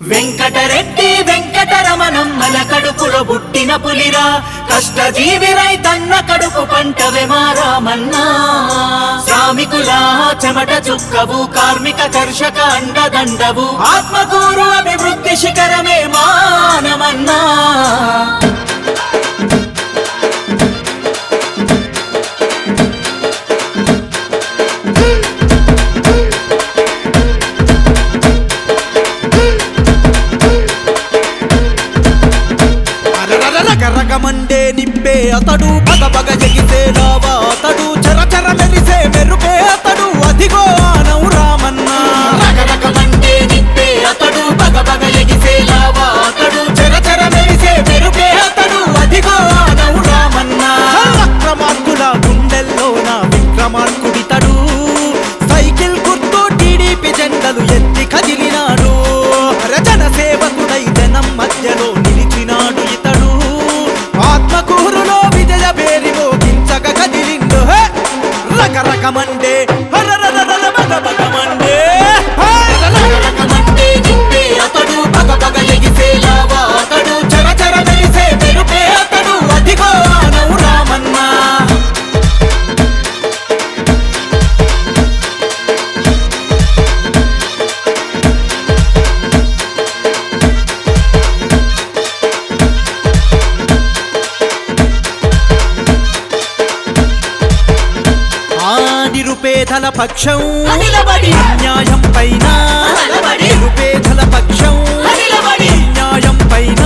వెంకటరెడ్డి వెంకటరమణమ్మల కడుపులో పుట్టిన పులిరా. కష్టజీవిరై తన్న కడుపు పంట వెమారామన్నా శ్రామికుల చెమట చుక్కవు కార్మిక కర్షక అండదండవు. ఆత్మకూరు అభివృద్ధి శిఖరమే మానమన్నా. అతడు పగ పగ ఎగిసే రకరకమండే హరరరరర నిరుపేదల పక్షం. న్యాయం పైన. నిరుపేదల పక్షం. న్యాయం పైన.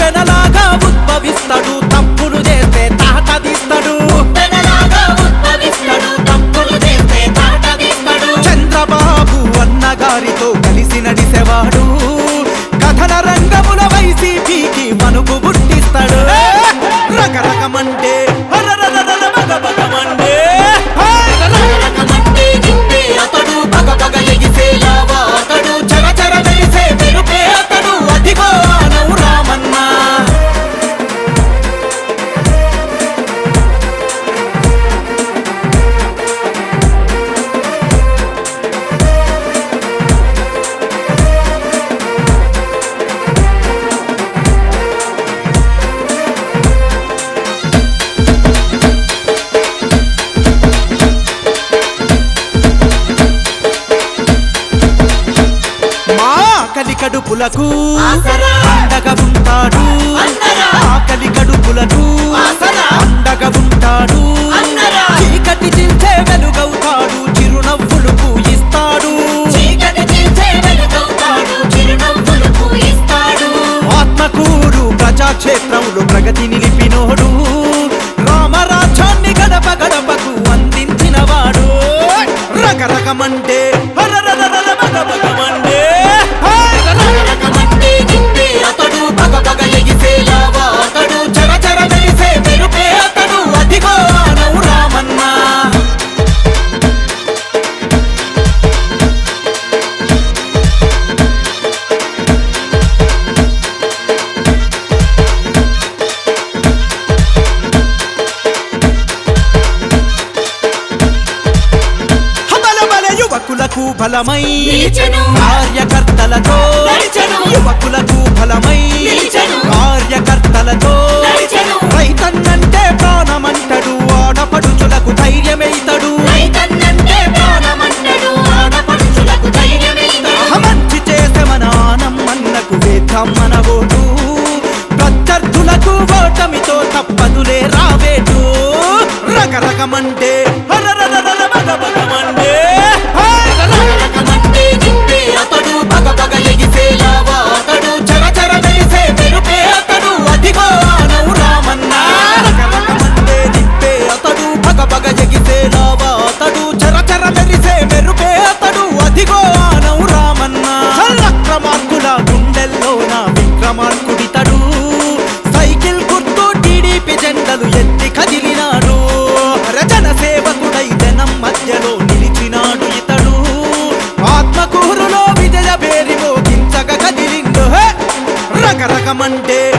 పెనలాగా ఉద్భవిస్తాడు తప్పులు చేస్తే తాట తీస్తాడు పెనలాగా ఉద్భవిస్తాడు తప్పులు చేస్తే తాట తీస్తాడు చంద్రబాబు అన్నగారితో కలిసి నడిసేవాడు. కథన రంగముల వైసీపీకి మనుపు పుట్టిస్తాడు. రకరకమంటే ఆకలి కడుపులకు. అండగా ఉంటాడు. ఆకలి కడుపులకు. అండగా ఉంటాడు. చీకటి చించే వెలుగవుతాడు చిరునవ్వులు వెలుగవుతాడు పూయిస్తాడు ఆత్మకూరు ప్రజాక్షేత్రంలో ప్రగతి నిలిపినోడు నిలిచెను. కార్యకర్తలతో. యువకులకు నిలిచెను. కార్యకర్తలతో. రైతన్నంటే ప్రాణమంటడు ఆడపడుచులకు ధైర్యమైతడు మంచి చేసే మన ఆనమ్మన్నకు వేద్దాం మన ఓటు ప్రత్యర్థులకు ఓటమితో తప్పదులే రావేటు రకరకమంటే విక్రమార్కుడితడు సైకిల్ గుర్తు టీడీపీ జెండలు ఎత్తి కదిలినాడు. రజన సేవకుడై జనం మధ్యలో నిలిచినాడు ఇతడు. ఆత్మకూరులో విజయ పేరి మోగించగ కదిలిండు. హే! రకరకమంటే